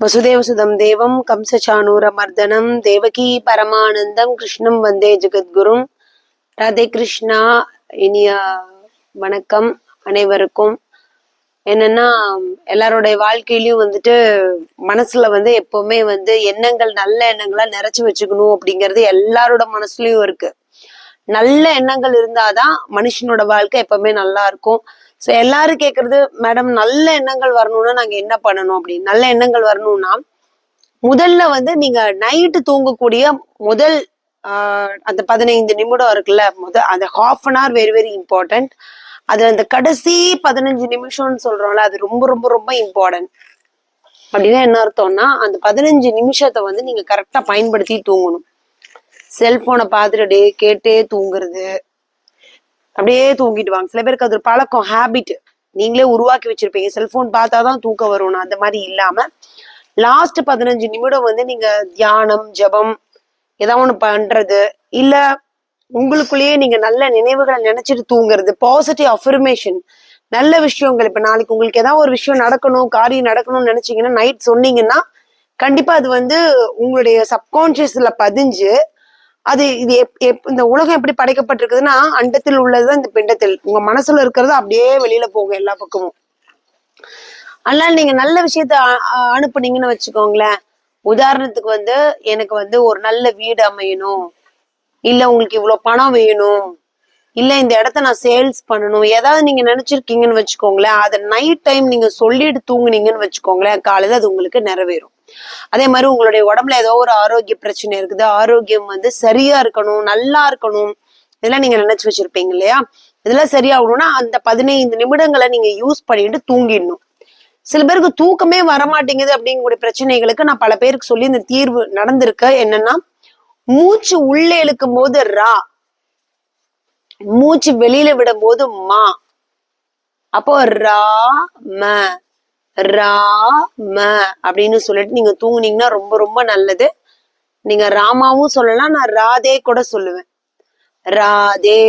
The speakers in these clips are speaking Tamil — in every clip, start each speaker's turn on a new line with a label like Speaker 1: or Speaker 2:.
Speaker 1: வசுதேவசுதம் தேவம் கம்சச்சானூரமர்தனம் தேவகி பரமானந்தம் கிருஷ்ணம் வந்தே ஜெகத்குரும் ராதே கிருஷ்ணா இனிய வணக்கம் அனைவருக்கும். என்னன்னா எல்லாருடைய வாழ்க்கையிலயும் வந்துட்டு மனசுல வந்து எப்பவுமே வந்து எண்ணங்கள் நல்ல எண்ணங்களா நிறைச்சு வச்சுக்கணும் அப்படிங்கிறது எல்லாரோட மனசுலயும் இருக்கு. நல்ல எண்ணங்கள் இருந்தாதான் மனுஷனோட வாழ்க்கை எப்பவுமே நல்லா இருக்கும். ஸோ எல்லாரும் கேட்கறது மேடம் நல்ல எண்ணங்கள் வரணும்னா நாங்க என்ன பண்ணணும்? அப்படின்னு. நல்ல எண்ணங்கள் வரணும்னா முதல்ல வந்து நீங்க நைட்டு தூங்கக்கூடிய முதல் அந்த பதினைந்து நிமிடம் இருக்குல்ல முத அந்த half an hour very very important அது அந்த கடைசி பதினஞ்சு நிமிஷம்னு சொல்றோம்ல அது ரொம்ப ரொம்ப ரொம்ப இம்பார்ட்டன்ட் அப்படின்னா என்ன அர்த்தம்னா அந்த பதினஞ்சு நிமிஷத்தை வந்து நீங்க கரெக்டா பயன்படுத்தி தூங்கணும். செல்போனை பார்த்துட்டு கேட்டே தூங்குறது அப்படியே தூங்கிட்டு வாங்க சில பேருக்கு அது ஒரு பழக்கம் ஹேபிட் நீங்களே உருவாக்கி வச்சிருப்பீங்க. செல்போன் பார்த்தாதான் தூக்கம் வரும்னு அந்த மாதிரி இல்லாம லாஸ்ட் பதினஞ்சு நிமிடம் வந்து நீங்க தியானம் ஜெபம் ஏதாவது ஒண்ணு பண்றது இல்ல உங்களுக்குள்ளேயே நீங்க நல்ல நினைவுகளை நினைச்சிட்டு தூங்குறது பாசிட்டிவ் அஃபர்மேஷன் நல்ல விஷயங்கள். இப்ப நாளைக்கு உங்களுக்கு ஏதாவது ஒரு விஷயம் நடக்கணும் காரியம் நடக்கணும்னு நினைச்சீங்கன்னா நைட் சொன்னீங்கன்னா கண்டிப்பா அது வந்து உங்களுடைய சப்கான்சியஸ்ல பதிஞ்சு அது இது எப்- எப்- இந்த உலகம் எப்படி படைக்கப்பட்டிருக்குதுன்னா அண்டத்தில் உள்ளதுதான் இந்த பிண்டத்தில். உங்க மனசுல இருக்கிறது அப்படியே வெளியில போகும் எல்லா பக்கமும். அதனால நீங்க நல்ல விஷயத்த அனுப்புனீங்கன்னு வச்சுக்கோங்களேன். உதாரணத்துக்கு வந்து எனக்கு வந்து ஒரு நல்ல வீடு அமையணும். இல்ல உங்களுக்கு இவ்வளவு பணம் வேணும். இல்ல இந்த இடத்த நான் சேல்ஸ் பண்ணணும். ஏதாவது நீங்க நினைச்சிருக்கீங்கன்னு வச்சுக்கோங்களேன். அதை நைட் டைம் நீங்க சொல்லிட்டு தூங்குனீங்கன்னு வச்சுக்கோங்களேன். காலையில அது உங்களுக்கு நிறைவேறும். அதே மாதிரி உங்களுடைய உடம்புல ஏதோ ஒரு ஆரோக்கிய பிரச்சனை இருக்குது. ஆரோக்கியம் வந்து சரியா இருக்கணும் நல்லா இருக்கணும். இதெல்லாம் நீங்க நினைச்சு வச்சிருப்பீங்க இல்லையா? இதெல்லாம் சரியாகணும்னா அந்த பதினைந்து நிமிடங்களை நீங்க யூஸ் பண்ணிட்டு தூங்கிடணும். சில பேருக்கு தூக்கமே வரமாட்டேங்குது அப்படிங்கக்கூடிய பிரச்சனைகளுக்கு நான் பல பேருக்கு சொல்லி இந்த தீர்வு நடந்திருக்க. என்னன்னா மூச்சு உள்ளே இழுக்கும் போது ரா மூச்சு வெளியில விடும் போது மா. அப்போ ரா ம. ரா ம அப்படின்னு சொல்லிட்டு நீங்க தூங்குனீங்கன்னா ரொம்ப ரொம்ப நல்லது. நீங்க ராமாவும் சொல்லலாம் நான் ராதே கூட சொல்லுவேன். ராதே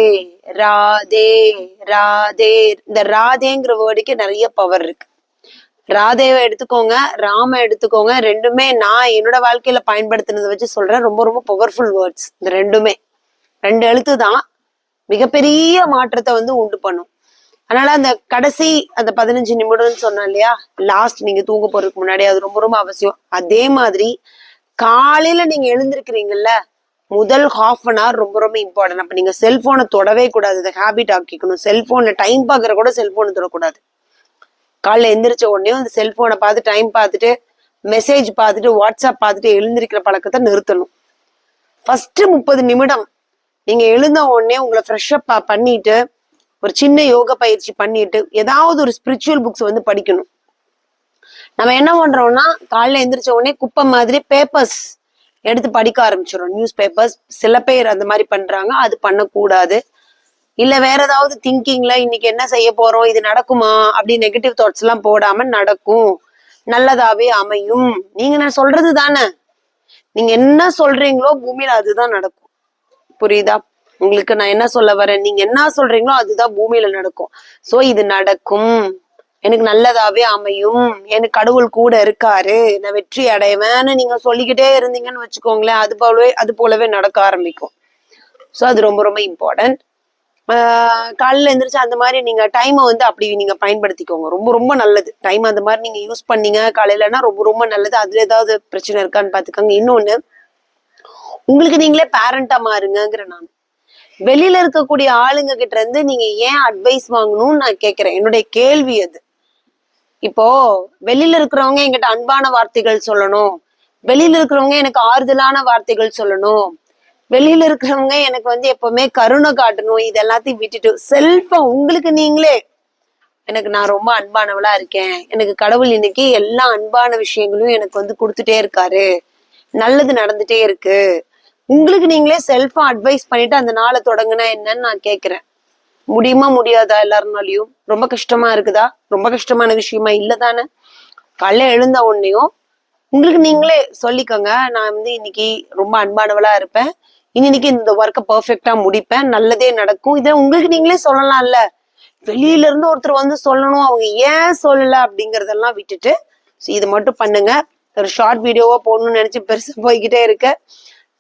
Speaker 1: ராதே ராதே. இந்த ராதேங்கிற வேர்டுக்கு நிறைய பவர் இருக்கு. ராதேவை எடுத்துக்கோங்க ராம எடுத்துக்கோங்க ரெண்டுமே நான் என்னோட வாழ்க்கையில பயன்படுத்தினதை வச்சு சொல்றேன். ரொம்ப ரொம்ப பவர்ஃபுல் வேர்ட்ஸ் இந்த ரெண்டுமே. ரெண்டு எழுத்து தான் மிகப்பெரிய மாற்றத்தை வந்து உண்டு பண்ணும். அதனால அந்த கடைசி அந்த பதினஞ்சு நிமிடம்னு சொன்னேன் இல்லையா? லாஸ்ட் நீங்க தூங்க போறதுக்கு முன்னாடி அது ரொம்ப ரொம்ப அவசியம். அதே மாதிரி காலையில நீங்க எழுந்திருக்கிறீங்கல்ல முதல் ஹாஃப் அன் ஹவர் ரொம்ப ரொம்ப இம்பார்ட்டன்ட் அப்ப நீங்க செல்போனை தொடவே கூடாது. இதை ஹேபிட் ஆக்கிக்கணும் செல்போன்ல டைம் பாக்குற கூட செல்போனை தொடக்கூடாது. காலைல எந்திரிச்ச உடனே அந்த செல்போனை பார்த்து டைம் பார்த்துட்டு மெசேஜ் பார்த்துட்டு வாட்ஸ்அப் பார்த்துட்டு எழுந்திருக்கிற பழக்கத்தை நிறுத்தணும். ஃபர்ஸ்ட் முப்பது நிமிடம். நீங்க எழுந்த உடனே உங்களை ஃப்ரெஷ்அப் பண்ணிட்டு ஒரு சின்ன யோக பயிற்சி பண்ணிட்டு ஏதாவது ஒரு ஸ்பிரிச்சுவல் புக்ஸ் வந்து படிக்கணும். நம்ம என்ன பண்றோம்னா காலைல எந்திரிச்ச உடனே குப்பை மாதிரி பேப்பர்ஸ் எடுத்து படிக்க ஆரம்பிச்சிடும் நியூஸ் பேப்பர்ஸ் சில பேர் அந்த மாதிரி பண்றாங்க. அது பண்ணக்கூடாது. இல்ல வேற ஏதாவது திங்கிங்ல இன்னைக்கு என்ன செய்ய போறோம் இது நடக்குமா அப்படி நெகட்டிவ் தாட்ஸ் எல்லாம் போடாம நடக்கும். நல்லதாவே அமையும். நீங்க நான் சொல்றது தானே? நீங்க என்ன சொல்றீங்களோ பூமியில அதுதான் நடக்கும். புரியுதா? உங்களுக்கு நான் என்ன சொல்ல வரேன்? நீங்க என்ன சொல்றீங்களோ அதுதான் பூமியில நடக்கும். சோ இது நடக்கும். எனக்கு நல்லதாவே அமையும். எனக்கு கடவுள் கூட இருக்காரு. நான் வெற்றி அடைவேன்னு நீங்க சொல்லிக்கிட்டே இருந்தீங்கன்னு வச்சுக்கோங்களேன். அது போலவே அது போலவே நடக்க ஆரம்பிக்கும். சோ அது ரொம்ப ரொம்ப இம்பார்ட்டன்ட் காலையில் எழுந்திரிச்சு அந்த மாதிரி நீங்க டைமை வந்து அப்படி நீங்க பயன்படுத்திக்கோங்க. ரொம்ப ரொம்ப நல்லது. டைம் அந்த மாதிரி நீங்க யூஸ் பண்ணீங்க. காலையிலனா ரொம்ப ரொம்ப நல்லது. அதுல ஏதாவது பிரச்சனை இருக்கான்னு பாத்துக்கோங்க இன்னொன்னு உங்களுக்கு நீங்களே பேரண்டா மாறுங்கங்கிற நான். வெளியில இருக்கக்கூடிய ஆளுங்க கிட்ட இருந்து நீங்க ஏன் அட்வைஸ் வாங்கணும்னு நான் கேக்குறேன். என்னுடைய கேள்வி அது. இப்போ வெளியில இருக்கிறவங்க என்கிட்ட அன்பான வார்த்தைகள் சொல்லணும். வெளியில இருக்கிறவங்க எனக்கு ஆறுதலான வார்த்தைகள் சொல்லணும். வெளியில இருக்கிறவங்க எனக்கு வந்து எப்பவுமே கருணை காட்டணும். இது எல்லாத்தையும் விட்டுட்டு செல்ஃபா உங்களுக்கு நீங்களே. எனக்கு நான் ரொம்ப அன்பானவளா இருக்கேன். எனக்கு கடவுள் இன்னைக்கு எல்லா அன்பான விஷயங்களும் எனக்கு வந்து கொடுத்துட்டே இருக்காரு. நல்லது நடந்துட்டே இருக்கு. உங்களுக்கு நீங்களே செல்ஃபா அட்வைஸ் பண்ணிட்டு அந்த நாளை தொடங்கினா என்னன்னு நான் கேட்கிறேன் முடியுமா முடியாதா எல்லாருனாலையும்? ரொம்ப கஷ்டமா இருக்குதா? ரொம்ப கஷ்டமான விஷயமா? இல்லதானே காலைல எழுந்த உடனேயும் உங்களுக்கு நீங்களே சொல்லிக்கோங்க. நான் வந்து இன்னைக்கு ரொம்ப அன்பானவளா இருப்பேன். இன்னைக்கு இந்த ஒர்க்கை பர்ஃபெக்டா முடிப்பேன். நல்லதே நடக்கும். இதை உங்களுக்கு நீங்களே சொல்லலாம்ல. வெளியில இருந்து ஒருத்தர் வந்து சொல்லணும். அவங்க ஏன் சொல்லல அப்படிங்கறதெல்லாம் விட்டுட்டு இது மட்டும் பண்ணுங்க. ஒரு ஷார்ட் வீடியோவா போடணும்னு நினைச்சு பெருசா போய்கிட்டே இருக்கேன்.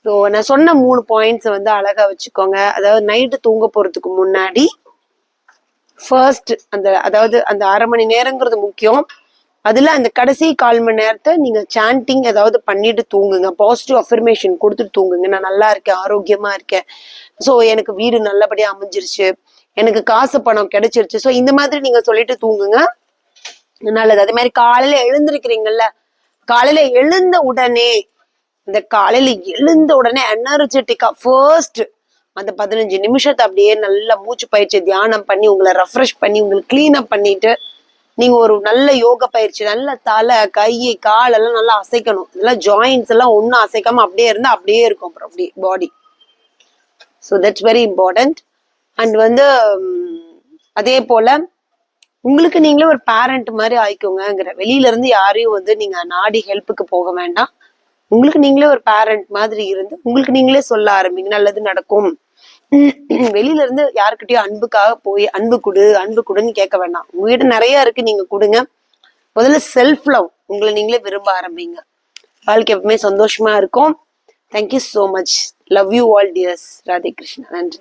Speaker 1: ஸோ நான் சொன்ன மூணு பாயிண்ட்ஸை வந்து அழகா வச்சுக்கோங்க. அதாவது நைட்டு தூங்க போறதுக்கு முன்னாடி ஃபர்ஸ்ட் அந்த அதாவது அந்த அரை மணி நேரங்கிறது முக்கியம். அதில் அந்த கடைசி கால் மணி நேரத்தை நீங்கள் சாண்டிங் ஏதாவது பண்ணிட்டு தூங்குங்க. பாசிட்டிவ் அஃபர்மேஷன் கொடுத்துட்டு தூங்குங்க. நான் நல்லா இருக்கேன் ஆரோக்கியமாக இருக்கேன். ஸோ எனக்கு வீடு நல்லபடியாக அமைஞ்சிருச்சு. எனக்கு காசு பணம் கிடைச்சிருச்சு. ஸோ இந்த மாதிரி நீங்கள் சொல்லிட்டு தூங்குங்க. நல்லது. அதே மாதிரி காலையில் எழுந்திருக்கிறீங்கல்ல. காலையில் எழுந்த உடனே இந்த காலையில எழுந்த உடனே எனர்ஜெட்டிக்கா ஃபர்ஸ்ட் அந்த பதினஞ்சு நிமிஷத்தை அப்படியே நல்லா மூச்சு பயிற்சி தியானம் பண்ணி உங்களை ரெஃப்ரெஷ் பண்ணி உங்களுக்கு கிளீன் அப் பண்ணிட்டு நீங்க ஒரு நல்ல யோக பயிற்சி நல்ல தலை கை கால் எல்லாம் நல்லா அசைக்கணும். இதெல்லாம் ஜாயின்ஸ் எல்லாம் ஒன்றும் அசைக்காம அப்படியே இருந்தா அப்படியே இருக்கும் அப்புறம் அப்படியே பாடி so that's very important and வந்து அதே போல உங்களுக்கு நீங்களே ஒரு பேரண்ட் மாதிரி ஆயிக்கோங்கிற வெளியில இருந்து யாரையும் வந்து நீங்க நாடி ஹெல்ப்புக்கு போக வேண்டாம். உங்களுக்கு நீங்களே ஒரு பேரண்ட் மாதிரி இருந்து உங்களுக்கு நீங்களே சொல்ல ஆரம்பிங்க நல்லது நடக்கும். வெளியில இருந்து யாருக்கிட்டயும் அன்புக்காக போய் அன்பு கொடு அன்பு கொடுன்னு கேட்க வேண்டாம் உங்ககிட்ட நிறைய இருக்கு நீங்க கொடுங்க. முதல்ல செல்ஃப் லவ் உங்களை நீங்களே விரும்ப ஆரம்பிங்க. வாழ்க்கை எப்பவுமே சந்தோஷமா இருக்கும். Thank you so much love you all dears Radhe Krishna. நன்றி.